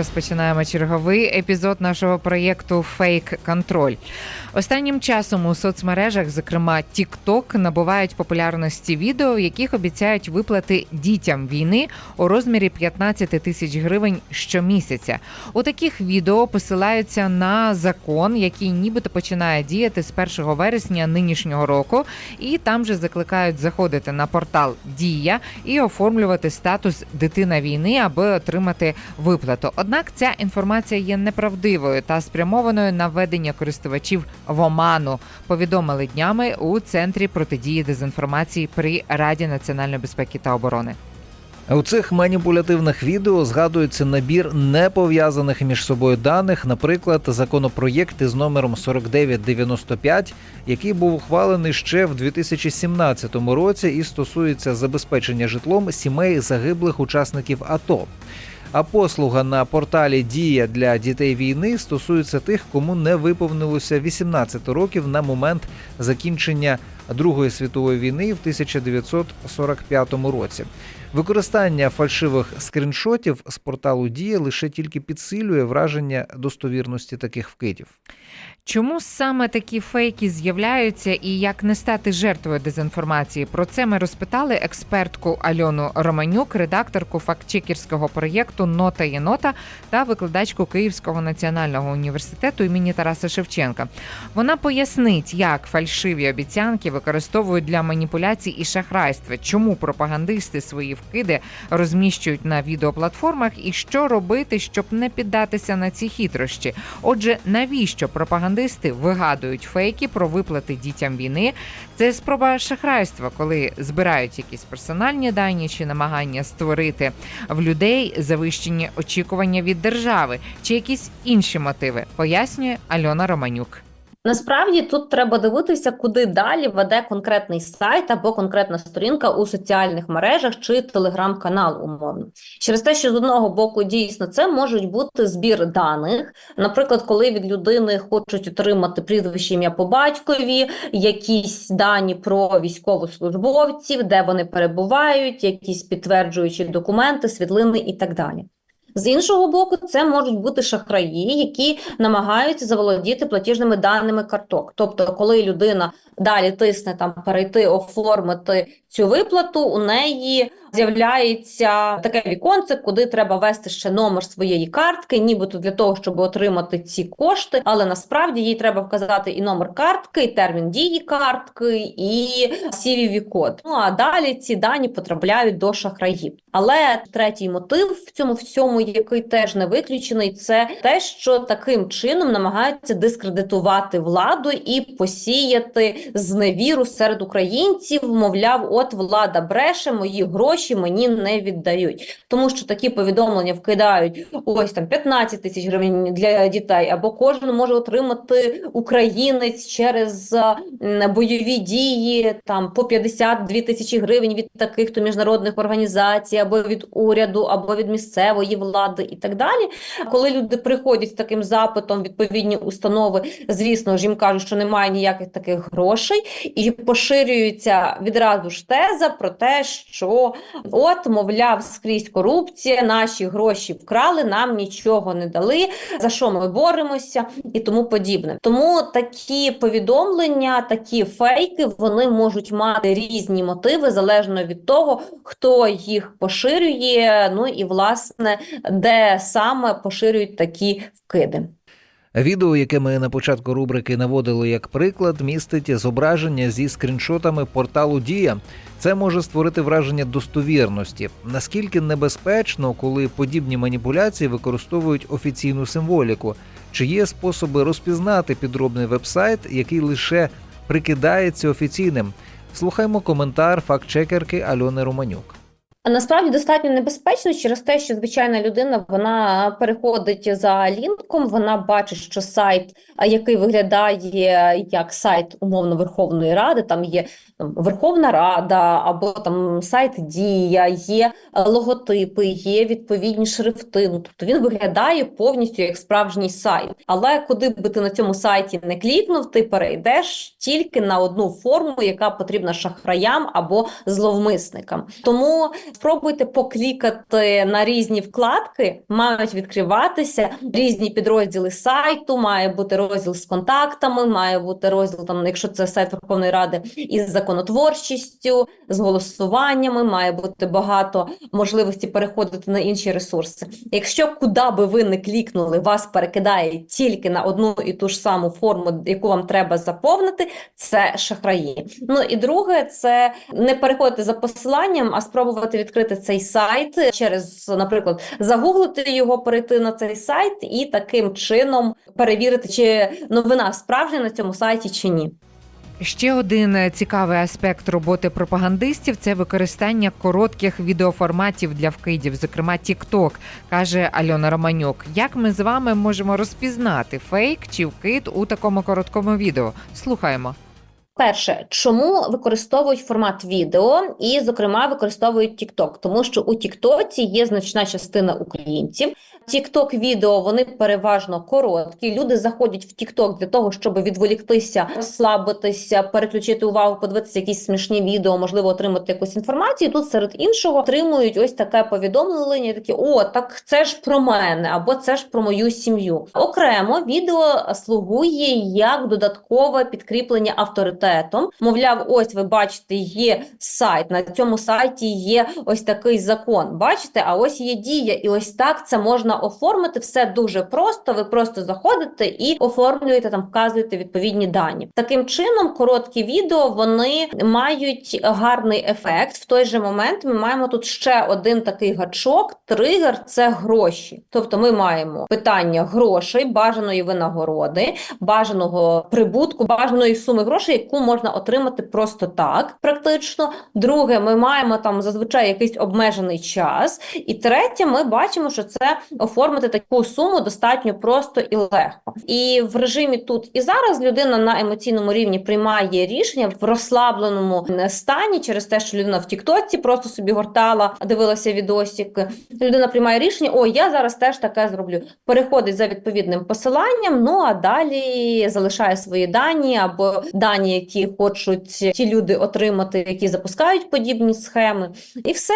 Розпочинаємо черговий епізод нашого проєкту Фейк Контроль. Останнім часом у соцмережах, зокрема TikTok, набувають популярності відео, яких обіцяють виплати дітям війни у розмірі 15 тисяч гривень щомісяця. У таких відео посилаються на закон, який нібито починає діяти з 1 вересня нинішнього року, і там же закликають заходити на портал Дія і оформлювати статус дитина війни, аби отримати виплату. Однак ця інформація є неправдивою та спрямованою на введення користувачів в оману. Повідомили днями у центрі протидії дезінформації при Раді національної безпеки та оборони. У цих маніпулятивних відео згадується набір непов'язаних між собою даних, наприклад, законопроєкт із номером 4995, який був ухвалений ще в 2017 році і стосується забезпечення житлом сімей загиблих учасників АТО. А послуга на порталі Дія для дітей війни стосується тих, кому не виповнилося 18 років на момент закінчення Другої світової війни в 1945 році. Використання фальшивих скріншотів з порталу Дія лише тільки підсилює враження достовірності таких вкидів. Чому саме такі фейки з'являються і як не стати жертвою дезінформації? Про це ми розпитали експертку Альону Романюк, редакторку фактчекерського проєкту Нота є нота та викладачку Київського національного університету імені Тараса Шевченка. Вона пояснить, як фальшиві обіцянки використовують для маніпуляцій і шахрайства, чому пропагандисти свої вкиди розміщують на відеоплатформах, і що робити, щоб не піддатися на ці хитрощі. Отже, навіщо пропагандисти вигадують фейки про виплати дітям війни? Це спроба шахрайства, коли збирають якісь персональні дані чи намагання створити в людей завищені очікування від держави чи якісь інші мотиви, пояснює Альона Романюк. Насправді тут треба дивитися, куди далі веде конкретний сайт або конкретна сторінка у соціальних мережах чи телеграм-канал, умовно. Через те, що з одного боку дійсно це можуть бути збір даних. Наприклад, коли від людини хочуть отримати прізвище ім'я по батькові, якісь дані про військовослужбовців, де вони перебувають, якісь підтверджуючі документи, світлини і так далі. З іншого боку, це можуть бути шахраї, які намагаються заволодіти платіжними даними карток. Тобто, коли людина далі тисне там перейти, оформити цю виплату, у неї з'являється таке віконце, куди треба ввести ще номер своєї картки, нібито для того, щоб отримати ці кошти. Але насправді їй треба вказати і номер картки, і термін дії картки, і cvv код Ну а далі ці дані потрапляють до шахраїв. Але третій мотив в цьому всьому, який теж не виключений, це те, що таким чином намагаються дискредитувати владу і посіяти зневіру серед українців. Мовляв, от влада бреше, мої гроші мені не віддають, тому що такі повідомлення вкидають ось там 15 тисяч гривень для дітей, або кожен може отримати українець через бойові дії там по 52 тисячі гривень від таких то міжнародних організацій, або від уряду, або від місцевої влади, і так далі. Коли люди приходять з таким запитом, відповідні установи, звісно ж їм кажуть, що немає ніяких таких грошей, і поширюється відразу ж теза про те, що от, мовляв, скрізь корупція, наші гроші вкрали, нам нічого не дали, за що ми боремося і тому подібне. Тому такі повідомлення, такі фейки, вони можуть мати різні мотиви залежно від того, хто їх поширює, ну і власне де саме поширюють такі вкиди. Відео, яке ми на початку рубрики наводили як приклад, містить зображення зі скріншотами порталу Дія. Це може створити враження достовірності. Наскільки небезпечно, коли подібні маніпуляції використовують офіційну символіку? Чи є способи розпізнати підробний вебсайт, який лише прикидається офіційним? Слухаймо коментар фактчекерки Альони Романюк. Насправді достатньо небезпечно через те, що звичайна людина вона переходить за лінком, вона бачить, що сайт, який виглядає як сайт умовно Верховної Ради, там є там, Верховна Рада або там сайт Дія, є логотипи, є відповідні шрифти. Ну, тобто він виглядає повністю як справжній сайт. Але куди би ти на цьому сайті не клікнув, ти перейдеш тільки на одну форму, яка потрібна шахраям або зловмисникам. Тому спробуйте поклікати на різні вкладки, мають відкриватися різні підрозділи сайту, має бути розділ з контактами, має бути розділ там, якщо це сайт Верховної Ради, із законотворчістю, з голосуваннями, має бути багато можливості переходити на інші ресурси. Якщо куди би ви не клікнули, вас перекидає тільки на одну і ту ж саму форму, яку вам треба заповнити, це шахраї. Ну і друге, це не переходити за посиланням, а спробувати відкрити цей сайт через, наприклад, загуглити його, перейти на цей сайт і таким чином перевірити, чи новина справжня на цьому сайті чи ні. Ще один е, цікавий аспект роботи пропагандистів це використання коротких відеоформатів для вкидів, зокрема TikTok, каже Альона Романюк. Як ми з вами можемо розпізнати фейк чи вкид у такому короткому відео? Слухаємо. Перше, чому використовують формат відео і, зокрема, використовують TikTok? Тому що у TikTok є значна частина українців. TikTok відео вони переважно короткі. Люди заходять в TikTok для того, щоб відволіктися, розслабитися, переключити увагу, подивитися якісь смішні відео, можливо, отримати якусь інформацію. Тут серед іншого отримують ось таке повідомлення. Такі о, так це ж про мене, або це ж про мою сім'ю. Окремо відео слугує як додаткове підкріплення авторитетом. Мовляв, ось ви бачите, є сайт. На цьому сайті є ось такий закон. Бачите, а ось є дія, і ось так це можна оформити. Все дуже просто. Ви просто заходите і оформлюєте там, вказуєте відповідні дані. Таким чином, короткі відео вони мають гарний ефект. В той же момент ми маємо тут ще один такий гачок. Тригер це гроші. Тобто, ми маємо питання грошей, бажаної винагороди, бажаного прибутку, бажаної суми грошей, яку можна отримати просто так, практично. Друге, ми маємо там зазвичай якийсь обмежений час. І третє, ми бачимо, що це оформити таку суму достатньо просто і легко. І в режимі тут і зараз людина на емоційному рівні приймає рішення в розслабленому стані через те, що людина в Тіктоці просто собі гортала, дивилася відосик. Людина приймає рішення: о, я зараз теж таке зроблю. Переходить за відповідним посиланням. Ну а далі залишає свої дані або дані, які хочуть ті люди отримати, які запускають подібні схеми, і все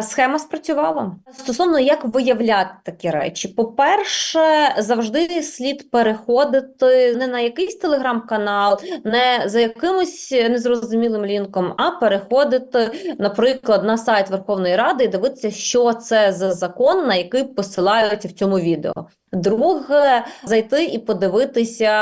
схема спрацювала. Стосовно як виявляти такі речі, по-перше, завжди слід переходити не на якийсь телеграм-канал, не за якимось незрозумілим лінком, а переходити, наприклад, на сайт Верховної Ради і дивитися, що це за закон, на який посилаються в цьому відео. Друге, зайти і подивитися,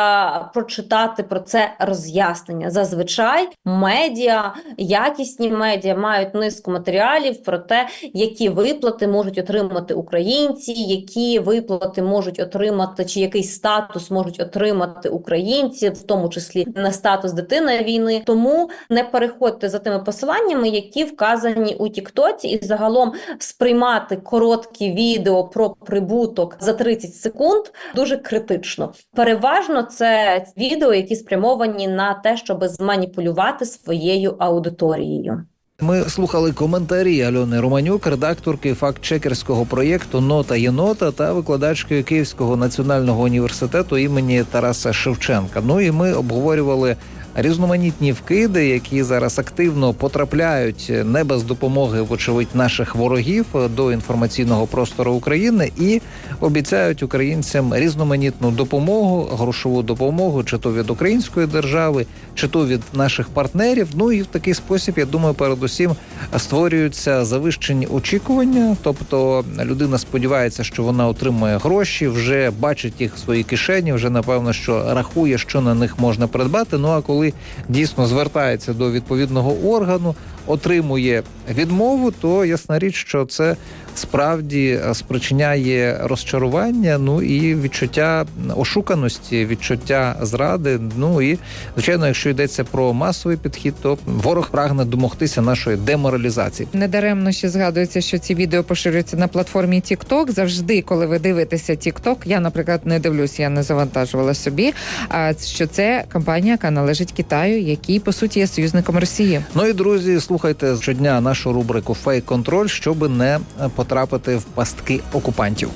прочитати про це роз'яснення. Зазвичай медіа, якісні медіа мають низку матеріалів про те, які виплати можуть отримати українці, які виплати можуть отримати, чи який статус можуть отримати українці, в тому числі на статус дитини війни. Тому не переходьте за тими посиланнями, які вказані у Тіктоці, і загалом сприймати короткі відео про прибуток за 30 секунд дуже критично. Переважно це відео, які спрямовані на те, щоб зманіпулювати своєю аудиторією. Ми слухали коментарі Альони Романюк, редакторки фактчекерського проєкту Нота Єнота та викладачки Київського національного університету імені Тараса Шевченка. Ну і ми обговорювали різноманітні вкиди, які зараз активно потрапляють не без допомоги, вочевидь, наших ворогів до інформаційного простору України і обіцяють українцям різноманітну допомогу, грошову допомогу, чи то від української держави, чи то від наших партнерів. Ну і в такий спосіб, я думаю, передусім створюються завищені очікування. Тобто людина сподівається, що вона отримує гроші, вже бачить їх в своїй кишені, вже напевно, що рахує, що на них можна придбати. Ну а коли дійсно звертається до відповідного органу, отримує відмову, то ясна річ, що це справді е, спричиняє розчарування, ну і відчуття ошуканості, відчуття зради. Ну і звичайно, якщо йдеться про масовий підхід, то ворог прагне домогтися нашої деморалізації. Недаремно ще згадується, що ці відео поширюються на платформі TikTok. Завжди, коли ви дивитеся TikTok, я, наприклад, не дивлюсь, я не завантажувала собі. А що це компанія, яка належить Китаю, який по суті є союзником Росії. Ну і друзі, слухайте щодня нашу рубрику Фейк контроль, щоб не потрапити в пастки окупантів.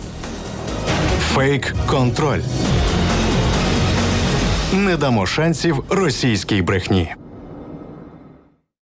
Фейк контроль. Не дамо шансів російській брехні.